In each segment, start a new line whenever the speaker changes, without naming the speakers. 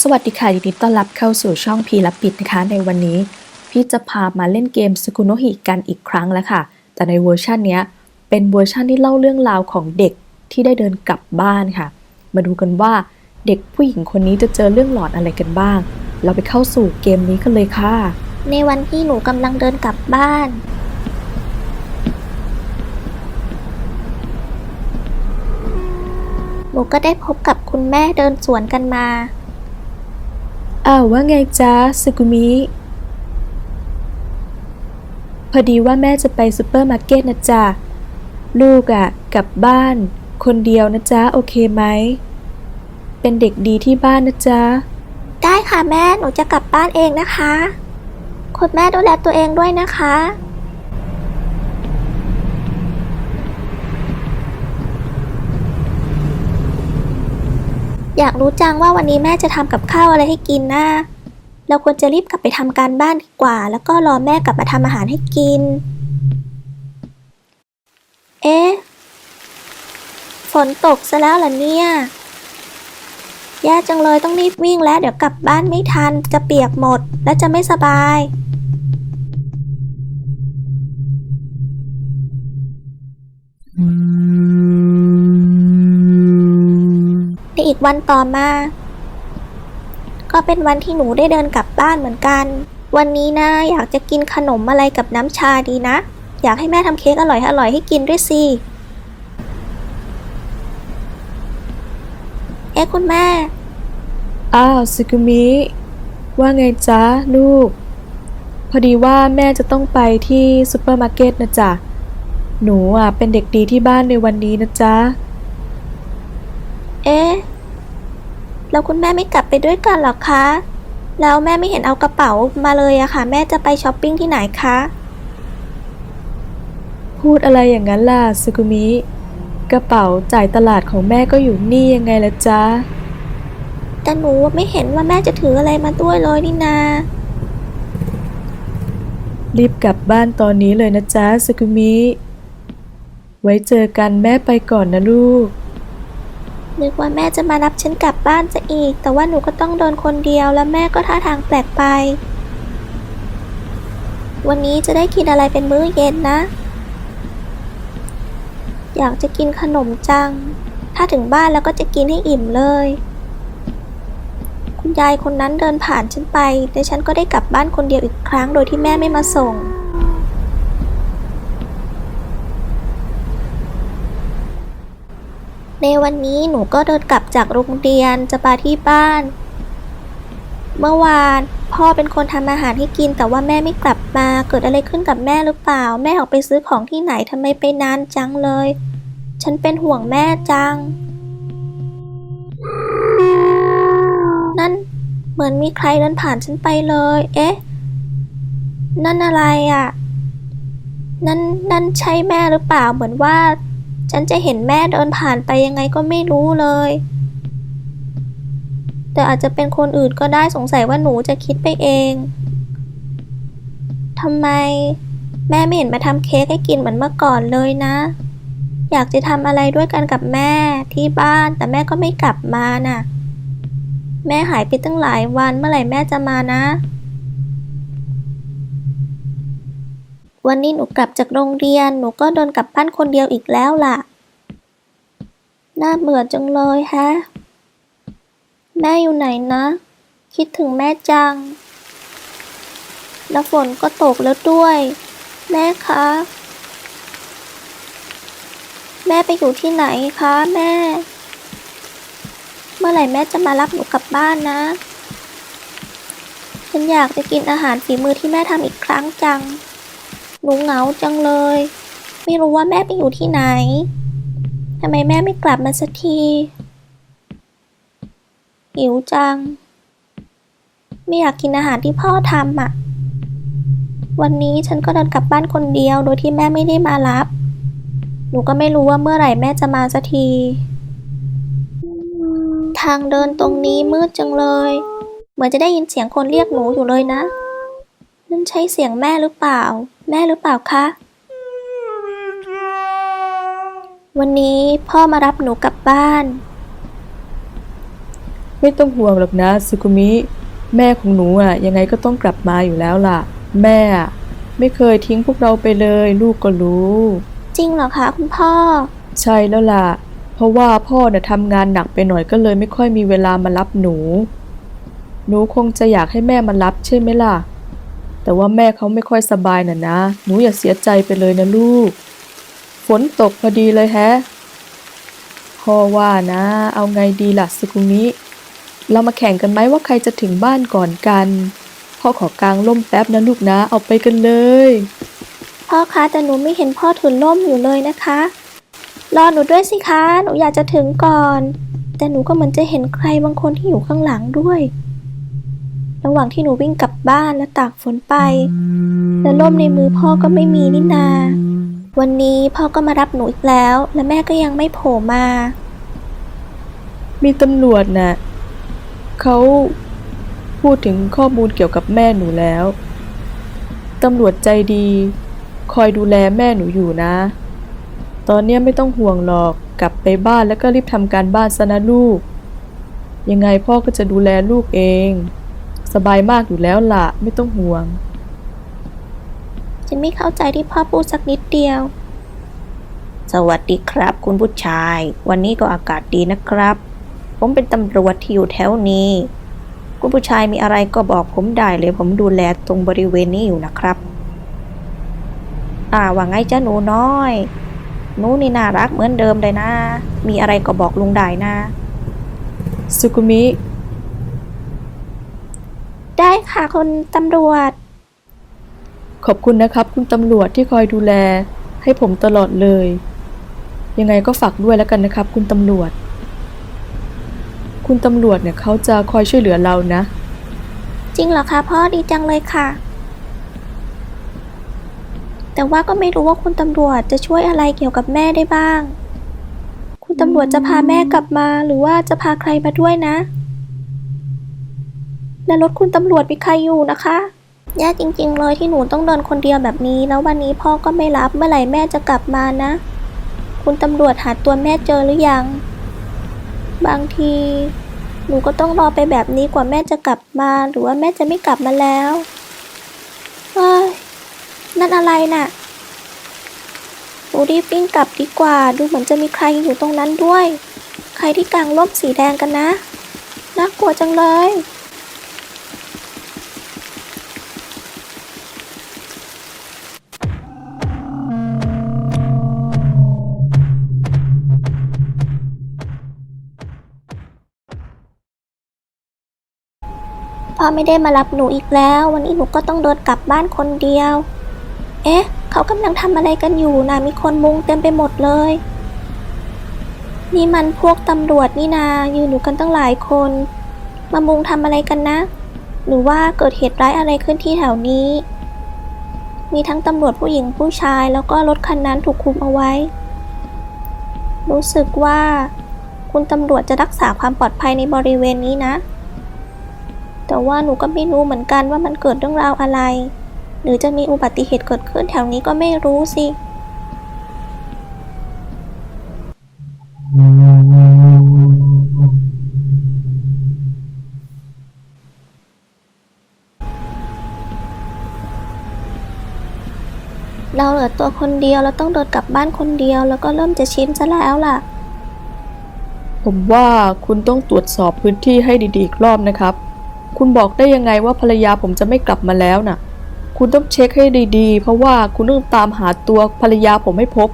สวัสดีค่ะยินดีต้อนรับเข้าสู่ช่องพีรับปิดนะคะ ในวันนี้ พี่จะพามาเล่นเกมสกุโนฮิกันอีกครั้งแล้วค่ะ แต่ในเวอร์ชันนี้เป็นเวอร์ชันที่เล่าเรื่องราวของเด็กที่ได้เดินกลับบ้านค่ะ มาดูกันว่าเด็กผู้หญิงคนนี้จะเจอเรื่องหลอนอะไรกันบ้าง เราไปเข้าสู่เกมนี้กันเลยค่ะ
ในวันที่หนูกำลังเดินกลับบ้าน หนูก็ได้พบกับคุณแม่เดินสวนกันมา
อ้าวว่าไงจ๊ะสกุมิ พอดีว่าแม่จะไปซูเปอร์มาร์เก็ตนะจ๊ะ ลูกอะ่ะ กลับบ้าน คนเดียวนะจ๊ะ โอเคไหม เป็นเด็กดีที่บ้านนะจ๊ะ
ได้ค่ะแม่ หนูจะกลับบ้านเองนะคะ คุณแม่ดูแลตัวเองด้วยนะคะ อยากรู้จังว่าวันนี้แม่จะทำกับข้าวอะไรให้กินนะ เราควรจะรีบกลับไปทำการบ้านดีกว่า แล้วก็รอแม่กลับมาทำอาหารให้กิน เอ๊ะ ฝนตกซะแล้วเหรอเนี่ยแย่จังเลยต้องรีบวิ่งแล้ว เดี๋ยวกลับบ้านไม่ทันจะเปียกหมดและจะไม่สบาย ในอีกวันต่อมา ก็เป็นวันที่หนูได้เดินกลับบ้านเหมือนกัน วันนี้นะอยากจะกินขนมอะไรกับน้ำชาดีนะ อยากให้แม่ทำเค้กอร่อยอร่อยให้กินด้วยสิเอ๊ะคุณแม่
อ้าวสกุมิ ว่าไงจ๊ะลูก พอดีว่าแม่จะต้องไปที่ซูเปอร์มาร์เก็ตนะจ๊ะ หนูอะเป็นเด็กดีที่บ้านในวันนี้นะจ๊ะ
เอ๊ะ แล้วคุณแม่ไม่กลับไปด้วยกันเหรอคะ แล้วแม่ไม่เห็นเอากระเป๋ามาเลยอะค่ะ แม่จะไปช้อปปิ้งที่ไหนคะ
พูดอะไรอย่างนั้นล่ะสกุมิ กระเป๋าจ่ายตลาดของแม่ก็อยู่นี่ยังไงล่ะจ๊ะ
แต่หนูไม่เห็นว่าแม่จะถืออะไรมาด้วยเลยนี่นา
รีบกลับบ้านตอนนี้เลยนะจ๊ะสกุมิ ไว้เจอกันแม่ไปก่อนนะลูก
นึกว่าแม่จะมารับฉันกลับบ้านจะอีก แต่ว่าหนูก็ต้องเดินคนเดียว แล้วแม่ก็ท่าทางแปลกไป วันนี้จะได้กินอะไรเป็นมื้อเย็นนะ อยากจะกินขนมจัง ถ้าถึงบ้านแล้วก็จะกินให้อิ่มเลย คุณยายคนนั้นเดินผ่านฉันไป แต่ฉันก็ได้กลับบ้านคนเดียวอีกครั้งโดยที่แม่ไม่มาส่ง ในวันนี้หนูก็เดินกลับจากโรงเรียนจะมาที่บ้าน เมื่อวานพ่อเป็นคนทำอาหารให้กินแต่ว่าแม่ไม่กลับมา เกิดอะไรขึ้นกับแม่หรือเปล่า แม่ออกไปซื้อของที่ไหนทำไมไปนานจังเลย ฉันเป็นห่วงแม่จัง นั่นเหมือนมีใครเดินผ่านฉันไปเลย เอ๊ะ นั่นอะไรอะ่ะ นั่นนั่นใช่แม่หรือเปล่าเหมือนว่า ฉันจะเห็นแม่เดินผ่านไปยังไงก็ไม่รู้เลย แต่อาจจะเป็นคนอื่นก็ได้สงสัยว่าหนูจะคิดไปเองทำไม แม่ไม่เห็นมาทำเค้กให้กินเหมือนเมื่อก่อนเลยนะ อยากจะทำอะไรด้วยกันกับแม่ที่บ้านแต่แม่ก็ไม่กลับมาน่ะ แม่หายไปตั้งหลายวันเมื่อไหร่แม่จะมานะ วันนี้หนูกลับจากโรงเรียน หนูก็เดินกลับบ้านคนเดียวอีกแล้วล่ะ น่าเบื่อจังเลยแฮะ แม่อยู่ไหนนะ คิดถึงแม่จัง แล้วฝนก็ตกแล้วด้วย แม่คะ แม่ไปอยู่ที่ไหนคะแม่ เมื่อไหร่แม่จะมารับหนูกลับบ้านนะฉันอยากจะกินอาหารฝีมือที่แม่ทำอีกครั้งจัง หนูเหงาจังเลย ไม่รู้ว่าแม่ไปอยู่ที่ไหนทำไมแม่ไม่กลับมาสักทีหิวจัง ไม่อยากกินอาหารที่พ่อทำอะ วันนี้ฉันก็เดินกลับบ้านคนเดียวโดยที่แม่ไม่ได้มารับ หนูก็ไม่รู้ว่าเมื่อไหร่แม่จะมาสักที ทางเดินตรงนี้มืดจังเลย เหมือนจะได้ยินเสียงคนเรียกหนูอยู่เลยนะ นั่นใช่เสียงแม่หรือเปล่า แม่หรือเปล่าคะ วันนี้พ่อมารับหนูกลับบ้าน
ไม่ต้องห่วงหรอกนะสุกุมิ แม่ของหนูอะยังไงก็ต้องกลับมาอยู่แล้วล่ะ แม่อะไม่เคยทิ้งพวกเราไปเลย ลูกก็รู้
จริงเหรอคะคุณพ่อ
ใช่แล้วล่ะ เพราะว่าพ่อน่ะทำงานหนักไปหน่อยก็เลยไม่ค่อยมีเวลามารับหนู หนูคงจะอยากให้แม่มารับใช่ไหมล่ะ แต่ว่าแม่เขาไม่ค่อยสบายน่ะนะ หนูอย่าเสียใจไปเลยนะลูก ฝนตกพอดีเลยแฮะพ่อว่านะ เอาไงดีล่ะสุกุมิ เรามาแข่งกันไหมว่าใครจะถึงบ้านก่อนกัน พ่อขอกางร่มแป๊บนะลูกนะ เอาไปกันเลย
พ่อคะแต่หนูไม่เห็นพ่อถือล่มอยู่เลยนะคะ รอหนูด้วยสิคะ หนูอยากจะถึงก่อน แต่หนูก็เหมือนจะเห็นใครบางคนที่อยู่ข้างหลังด้วย ระหว่างที่หนูวิ่งกลับบ้านและตากฝนไป และล่มในมือพ่อก็ไม่มีนี่นา วันนี้พ่อก็มารับหนูอีกแล้ว และแม่ก็ยังไม่โผล่มา
มีตำรวจน่ะเขาพูดถึงข้อมูลเกี่ยวกับแม่หนูแล้ว ตำรวจใจดี คอยดูแลแม่หนูอยู่นะ ตอนเนี้ยไม่ต้องห่วงหรอกกลับไปบ้านแล้วก็รีบทำการบ้านซะนะลูก ยังไงพ่อก็จะดูแลลูกเอง สบายมากอยู่แล้วล่ะ ไม่ต้องห่วง
ฉันไม่เข้าใจที่พ่อพูดสักนิดเดียว สวัสดีครับ คุณผู้ชาย วันนี้ก็อากาศดีนะครับ ผมเป็นตำรวจที่อยู่แถวนี้ คุณผู้ชายมีอะไรก็บอกผมได้เลยผมดูแลตรงบริเวณนี้อยู่นะครับ อ่าว่าไงจ้าหนูน้อยหนูนี่น่ารักเหมือนเดิมเลยนะ มีอะไรก็บอกลุงได้นะ
สุกุมิ
ได้ค่ะคุณตำรวจ
ขอบคุณนะครับ คุณตำรวจที่คอยดูแล ให้ผมตลอดเลย ยังไงก็ฝากด้วยแล้วกันนะครับ คุณตำรวจ คุณตำรวจเนี่ยเขาจะคอยช่วยเหลือเรานะ
จริงเหรอคะพ่อดีจังเลยค่ะ แต่ว่าก็ไม่รู้ว่าคุณตำรวจจะช่วยอะไรเกี่ยวกับแม่ได้บ้าง คุณตำรวจจะพาแม่กลับมา หรือว่าจะพาใครมาด้วยนะ และรถคุณตำรวจมีใครอยู่นะคะแย่จริง ๆ เลยที่หนูต้องเดินคนเดียวแบบนี้ แล้ววันนี้พ่อก็ไม่รับเมื่อไหร่แม่จะกลับมานะ คุณตำรวจหาตัวแม่เจอหรือยัง บางที หนูก็ต้องรอไปแบบนี้กว่าแม่จะกลับมา หรือว่าแม่จะไม่กลับมาแล้วเฮ้ยนั่นอะไรน่ะหนูรีบวิ่งกลับดีกว่า ดูเหมือนจะมีใครอยู่ตรงนั้นด้วย ใครที่กางร่มสีแดงกันนะน่ากลัวจังเลย พ่อไม่ได้มารับหนูอีกแล้ว วันนี้หนูก็ต้องเดินกลับบ้านคนเดียว เอ๊ะ เขากำลังทำอะไรกันอยู่นะมีคนมุงเต็มไปหมดเลย นี่มันพวกตำรวจนี่นายืนอยู่กันตั้งหลายคน มามุงทำอะไรกันนะ หรือว่าเกิดเหตุร้ายอะไรขึ้นที่แถวนี้ มีทั้งตำรวจผู้หญิงผู้ชายแล้วก็รถคันนั้นถูกคุมเอาไว้ รู้สึกว่า คุณตำรวจจะรักษาความปลอดภัยในบริเวณนี้นะ แต่ว่าหนูก็ไม่รู้เหมือนกันว่ามันเกิดเรื่องราวอะไร หรือจะมีอุบัติเหตุเกิดขึ้นแถวนี้ก็ไม่รู้สิ เราเหลือตัวคนเดียวแล้วต้องเดินกลับบ้านคนเดียว แล้วก็เริ่มจะชินซะแล้วล่ะ
ผมว่าคุณต้องตรวจสอบพื้นที่ให้ดีๆอีกรอบนะครับ คุณบอกได้ยังไงว่าภรรยาผมจะไม่กลับมาแล้วน่ะ คุณต้องเช็คให้ดีๆ เพราะว่าคุณต้องตามหาตัวภรรยาผมให้พบ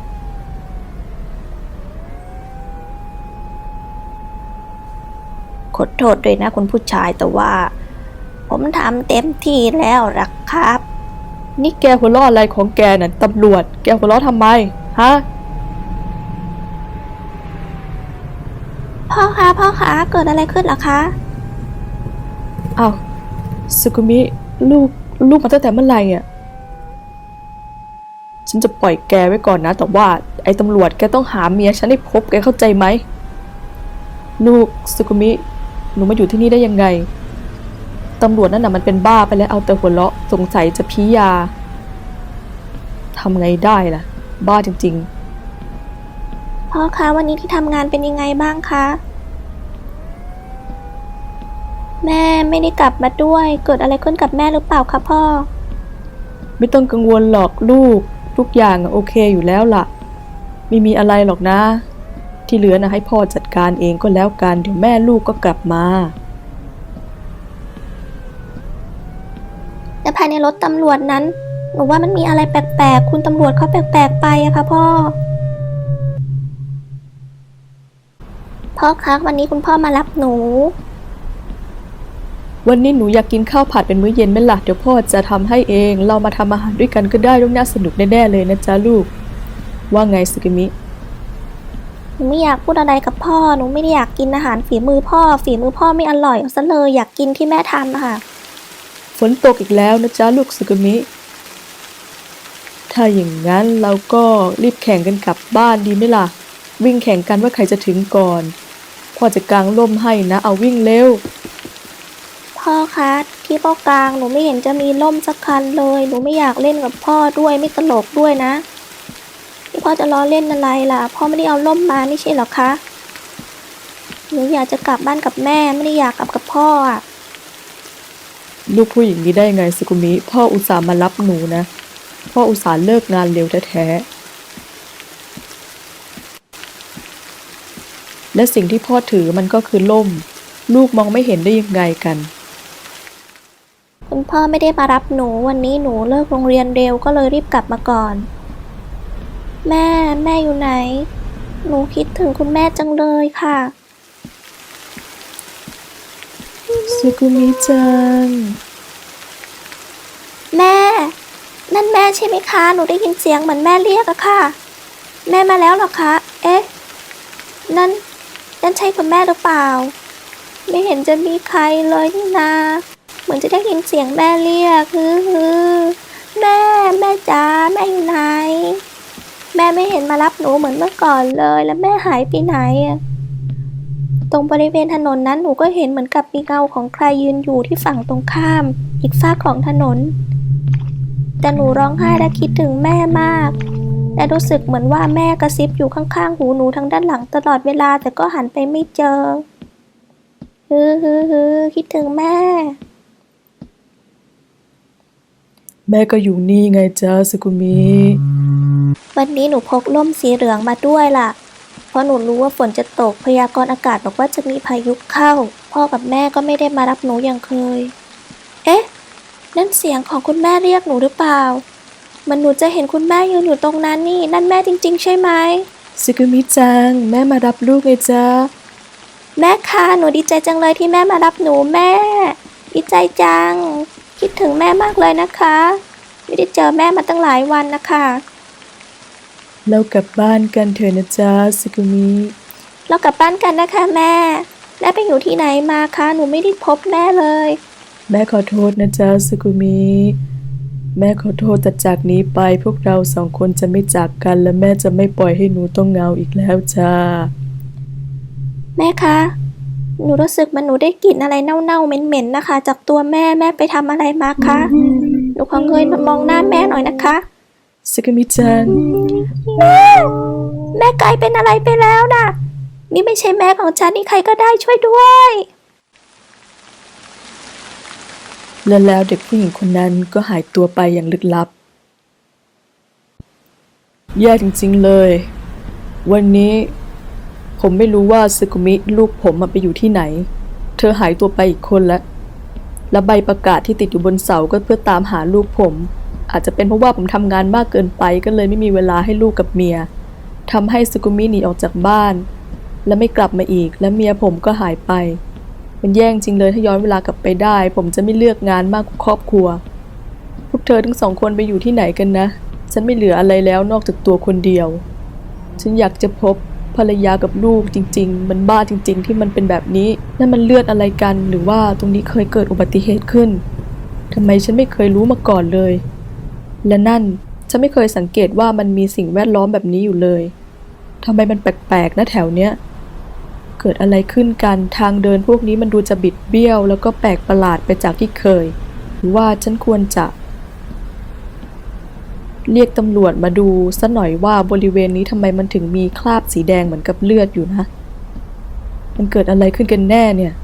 ขอโทษด้วยนะคุณผู้ชายแต่ว่า ผมทำเต็มที่แล้วล่ะครับ
นี่แกหัวเราะอะไรของแกน่ะตำรวจ แกหัวเราะทำไม ฮะ
พ่อคะพ่อคะเกิดอะไรขึ้นเหรอคะ
อ้าวสุกุมิลูกลูกมาตั้งแต่เมื่อไหร่อะฉันจะปล่อยแกไว้ก่อนนะ แต่ว่า ไอ้ตำรวจแกต้องหาเมียฉันให้พบแกเข้าใจไหม ลูกสุกุมิ หนูมาอยู่ที่นี่ได้ยังไง ตำรวจนั่นน่ะมันเป็นบ้าไปแล้วเอาแต่หัวเราะสงสัยจะพียาทำไงได้ล่ะ บ้าจริง ๆ
พ่อคะวันนี้ที่ทำงานเป็นยังไงบ้างคะ แม่ไม่ได้กลับมาด้วย เกิดอะไรขึ้นกับแม่หรือเปล่าคะพ่อ
ไม่ต้องกังวลหรอกลูก ทุกอย่างอะโอเคอยู่แล้วล่ะ ไม่มีอะไรหรอกนะ ที่เหลือนะให้พ่อจัดการเองก็แล้วกัน เดี๋ยวแม่ลูกก็กลับมา
แต่ภายในรถตำรวจนั้น หนูว่ามันมีอะไรแปลกๆ คุณตำรวจเขาแปลกๆไปอะค่ะพ่อ พ่อคะวันนี้คุณพ่อมารับหนู
วันนี้หนูอยากกินข้าวผัดเป็นมื้อเย็นไหมล่ะเดี๋ยวพ่อจะทำให้เอง เรามาทำอาหารด้วยกันก็ได้ต้องน่าสนุกแน่ๆเลยนะจ๊ะลูก ว่าไงสึกิมิ
หนูไม่อยากพูดอะไรกับพ่อ หนูไม่ได้อยากกินอาหารฝีมือพ่อ ฝีมือพ่อไม่อร่อยเอาซะเลยอยากกินที่แม่ทำอะค่ะ
ฝนตกอีกแล้วนะจ๊ะลูกสึกิมิ ถ้าอย่างนั้นเราก็รีบแข่งกันกลับบ้านดีไหมล่ะ วิ่งแข่งกันว่าใครจะถึงก่อน พ่อจะกางร่มให้นะ เอาวิ่งเร็ว
พ่อคะที่พ่อกลางหนูไม่เห็นจะมีล่มสักคันเลย หนูไม่อยากเล่นกับพ่อด้วยไม่ตลกด้วยนะที่พ่อจะล้อเล่นอะไรล่ะ พ่อไม่ได้เอาล่มมาไม่ใช่หรอคะหนูอยากจะกลับบ้านกับแม่ไม่ได้อยากกลับกับพ่ออะ
ลูกผู้หญิงนี้ได้ไงสุกุมิพ่ออุตส่าห์มารับหนูนะ พ่ออุตส่าห์เลิกงานเร็วแท้ๆและสิ่งที่พ่อถือมันก็คือล่ม ลูกมองไม่เห็นได้ยังไงกัน
คุณพ่อไม่ได้มารับหนูวันนี้หนูเลิกโรงเรียนเร็วก็เลยรีบกลับมาก่อน แม่แม่อยู่ไหน หนูคิดถึงคุณแม่จังเลยค่ะ
สุกุมิจัง
แม่ นั่นแม่ใช่ไหมคะ หนูได้ยินเสียงเหมือนแม่เรียกอะค่ะ แม่มาแล้วเหรอคะ เอ๊ะ นั่น นั่นใช่คุณแม่หรือเปล่า ไม่เห็นจะมีใครเลยนี่นา เหมือนจะได้ยินเสียงแม่เรียกฮือฮือแม่แม่จ๋าแม่อยู่ไหน แม่ไม่เห็นมารับหนูเหมือนเมื่อก่อนเลย แล้วแม่หายไปไหนอะตรงบริเวณถนนนั้นหนูก็เห็นเหมือนกับมีเงาของใครยืนอยู่ที่ฝั่งตรงข้าม อีกฝากของถนน แต่หนูร้องไห้และคิดถึงแม่มาก และรู้สึกเหมือนว่าแม่กระซิบอยู่ข้างๆ หูหนูทางด้านหลังตลอดเวลาแต่ก็หันไปไม่เจอ ฮือฮือฮือคิดถึงแม่
แม่ก็อยู่นี่ไงจ้าสุกุมิ
วันนี้หนูพกร่มสีเหลืองมาด้วยล่ะ เพราะหนูรู้ว่าฝนจะตกพยากรณ์อากาศบอกว่าจะมีพายุเข้า พ่อกับแม่ก็ไม่ได้มารับหนูอย่างเคย เอ๊ะ นั่นเสียงของคุณแม่เรียกหนูหรือเปล่า มันหนูจะเห็นคุณแม่ยืนอยู่ตรงนั้นนี่ นั่นแม่จริง ๆ ใช่ไหม
สุกุมิจัง แม่มารับลูกไงจ้า
แม่คะหนูดีใจจังเลยที่แม่มารับหนูแม่ ดีใจจัง คิดถึงแม่มากเลยนะคะ ไม่ได้เจอแม่มาตั้งหลายวันนะคะ
เรากลับบ้านกันเถอะนะจ้าสุกุมิ
เรากลับบ้านกันนะคะแม่ แม่ไปอยู่ที่ไหนมาคะ หนูไม่ได้พบแม่เลย
แม่ขอโทษนะจ๊ะสุกุมิแม่ขอโทษแต่จากนี้ไปพวกเราสองคนจะไม่จากกัน และแม่จะไม่ปล่อยให้หนูต้องเหงาอีกแล้วจ้า
แม่คะ หนูรู้สึกเหมันหนูได้กลิ่นอะไรเน่าๆเหม็นๆนะคะ จากตัวแม่แม่ไปทำอะไรมาคะ หนูขอเงยมามองหน้าแม่หน่อยนะคะ
สุกุมิจัง
แม่แม่กลายเป็นอะไรไปแล้วน่ะนี่ไม่ใช่แม่ของฉันนี่ใครก็ได้ช่วยด้วย
และแล้วเด็กผู้หญิงคนนั้นก็หายตัวไปอย่างลึกลับ แย่จริงๆเลย วันนี้ ผมไม่รู้ว่าซึกุมิลูกผมมาไปอยู่ที่ไหน เธอหายตัวไปอีกคนแล้วและใบประกาศที่ติดอยู่บนเสาก็เพื่อตามหาลูกผม อาจจะเป็นเพราะว่าผมทำงานมากเกินไปก็เลยไม่มีเวลาให้ลูกกับเมียทำให้ซึกุมิหนีออกจากบ้าน และไม่กลับมาอีก และเมียผมก็หายไป มันแย่งจริงเลยถ้าย้อนเวลากลับไปได้ ผมจะไม่เลือกงานมากกว่าครอบครัว พวกเธอทั้งสองคนไปอยู่ที่ไหนกันนะ ฉันไม่เหลืออะไรแล้วนอกจากตัวคนเดียว ฉันอยากจะพบ ภรรยากับลูกจริง ๆ มันบ้าจริง ๆ ที่มันเป็นแบบนี้นั่นมันเลือดอะไรกัน หรือว่าตรงนี้เคยเกิดอุบัติเหตุขึ้นทำไมฉันไม่เคยรู้มาก่อนเลย และนั่นฉันไม่เคยสังเกตว่ามันมีสิ่งแวดล้อมแบบนี้อยู่เลยทำไมมันแปลกๆนะแถวเนี้ยเกิดอะไรขึ้นกันทางเดินพวกนี้มันดูจะบิดเบี้ยว แล้วก็แปลกประหลาดไปจากที่เคย หรือว่าฉันควรจะ เรียกตำรวจมาดูซะหน่อยว่าบริเวณนี้ทำไมมันถึงมีคราบสีแดงเหมือนกับเลือดอยู่นะ มันเกิดอะไรขึ้นกันแน่เนี่ย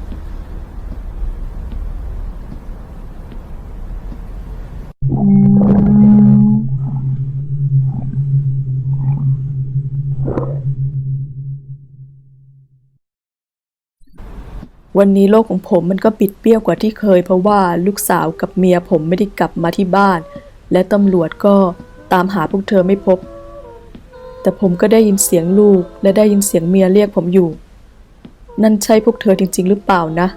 วันนี้โลกของผมมันก็ปิดเปรี้ยวกว่าที่เคย เพราะว่าลูกสาวกับเมียผมไม่ได้กลับมาที่บ้านและตำรวจก็ ตามหาพวกเธอไม่พบ แต่ผมก็ได้ยินเสียงลูกและได้ยินเสียงเมียเรียกผมอยู่ นั่นใช่พวกเธอจริง ๆ หรือเปล่านะ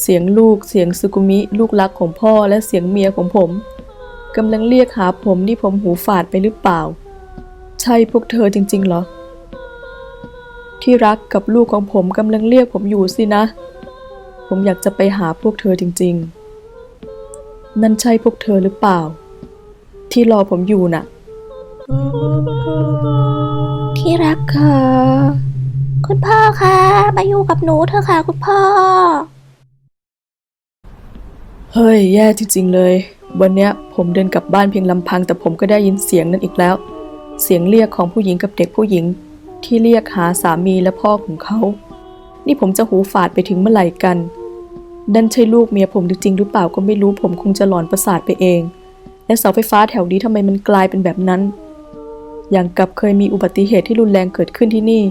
เสียงลูกเสียงสุกุมิลูกรักของพ่อและเสียงเมียของผมกำลังเรียกหาผมนี่ผมหูฝาดไปหรือเปล่า ใช่พวกเธอจริง ๆ เหรอ ที่รักกับลูกของผมกำลังเรียกผมอยู่สินะ ผมอยากจะไปหาพวกเธอจริง ๆ นั่นใช่พวกเธอหรือเปล่า ที่รอผมอยู่น่ะ
ที่รักค่ะคุณพ่อคะมาอยู่กับหนูเถอะค่ะคุณพ่อ
เฮ้ย แย่จริงๆเลย วันเนี้ยผมเดินกลับบ้านเพียงลำพัง แต่ผมก็ได้ยินเสียงนั้นอีกแล้ว เสียงเรียกของผู้หญิงกับเด็กผู้หญิง ที่เรียกหาสามีและพ่อของเขา นี่ผมจะหูฝาดไปถึงเมื่อไหร่กัน ดันใช่ลูกเมียผมจริงๆหรือเปล่าก็ไม่รู้ผมคงจะหลอนประสาทไปเอง และเสาไฟฟ้าแถวนี้ทำไมมันกลายเป็นแบบนั้น อย่างกับเคยมีอุบัติเหตุที่รุนแรงเกิดขึ้นที่นี่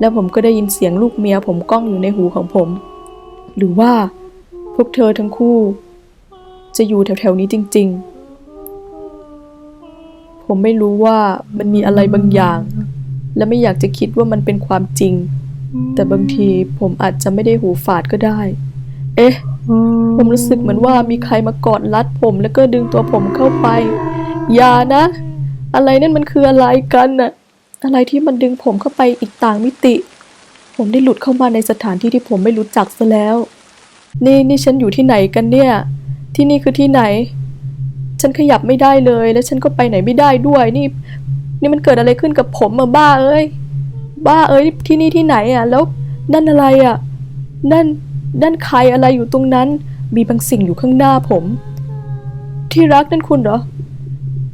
แล้วผมก็ได้ยินเสียงลูกเมียผมก้องอยู่ในหูของผม หรือว่า พวกเธอทั้งคู่ จะอยู่แถวๆนี้จริง ๆ ผมไม่รู้ว่ามันมีอะไรบางอย่าง และไม่อยากจะคิดว่ามันเป็นความจริง แต่บางทีผมอาจจะไม่ได้หูฝาดก็ได้ อ๊ะ ผมรู้สึกเหมือนว่ามีใครมากอดรัดผมแล้วก็ดึงตัวผมเข้าไป อย่านะ อะไรนั่นมันคืออะไรกันน่ะ อะไรที่มันดึงผมเข้าไปอีกต่างมิติ ผมได้หลุดเข้ามาในสถานที่ที่ผมไม่รู้จักซะแล้ว นี่นี่ฉันอยู่ที่ไหนกันเนี่ย ที่นี่คือที่ไหน ฉันขยับไม่ได้เลย และฉันก็ไปไหนไม่ได้ด้วย นี่ นี่มันเกิดอะไรขึ้นกับผมอะบ้าเอ้ย บ้าเอ้ย ที่นี่ที่ไหนอะแล้วนั่นอะไรอะนั่น นั่นใครอะไรอยู่ตรงนั้น มีบางสิ่งอยู่ข้างหน้าผม ที่รักนั่นคุณเหรอ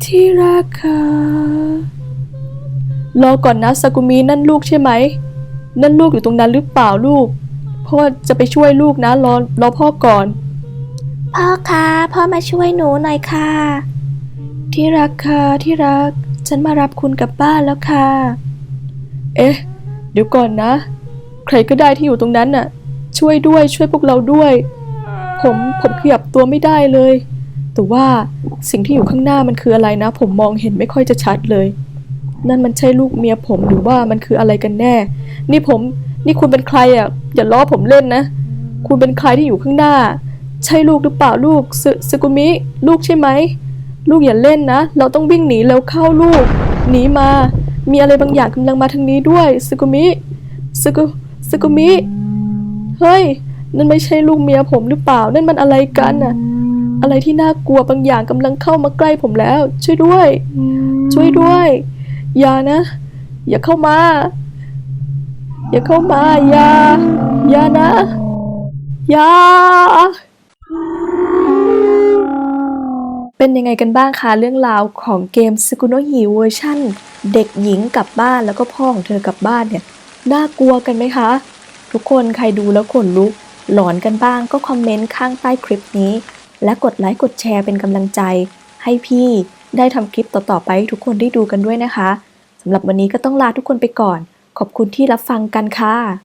ที่รักค่ะรอก่อนนะซากุมินั่นลูกใช่ไหม นั่นลูกอยู่ตรงนั้นหรือเปล่าลูกเพราะว่าจะไปช่วยลูกนะรอรอพ่อก่อน
พ่อคะพ่อมาช่วยหนูหน่อยค่ะ
ที่รักค่ะที่รัก ฉันมารับคุณกลับบ้านแล้วค่ะ เอ๊ะ เดี๋ยวก่อนนะ ใครก็ได้ที่อยู่ตรงนั้นน่ะ ช่วยด้วยช่วยพวกเราด้วย ผมผมขยับตัวไม่ได้เลย แต่ว่าสิ่งที่อยู่ข้างหน้ามันคืออะไรนะ ผมมองเห็นไม่ค่อยจะชัดเลย นั่นมันใช่ลูกเมียผมหรือว่ามันคืออะไรกันแน่ นี่ผมนี่คุณเป็นใครอะอย่าล้อผมเล่นนะ คุณเป็นใครที่อยู่ข้างหน้า ใช่ลูกหรือเปล่าลูกซึซึกุมิลูกใช่ไหมลูกอย่าเล่นนะ เราต้องวิ่งหนีแล้วเข้าลูก หนีมา มีอะไรบางอย่างกำลังมาทางนี้ด้วยซึกุมิซึกุซึกุมิ เฮ้ย นั่นไม่ใช่ลูกเมียผมหรือเปล่า นั่นมันอะไรกันน่ะ อะไรที่น่ากลัวบางอย่างกำลังเข้ามาใกล้ผมแล้ว ช่วยด้วย ช่วยด้วย อย่านะ อย่าเข้ามา อย่าเข้ามา อย่า อย่านะ อย่า เป็นยังไงกันบ้างคะเรื่องราวของเกมสกุโนฮิเวอร์ชั่น เด็กหญิงกลับบ้านแล้วก็พ่อของเธอกลับบ้านเนี่ย น่ากลัวกันไหมคะ ทุกคนใครดูแล้วขนลุก หลอนกันบ้างก็คอมเมนต์ข้างใต้คลิปนี้ และกดไลค์กดแชร์เป็นกำลังใจ ให้พี่ได้ทำคลิปต่อๆไปให้ทุกคนได้ดูกันด้วยนะคะสำหรับวันนี้ก็ต้องลาทุกคนไปก่อน ขอบคุณที่รับฟังกันค่ะ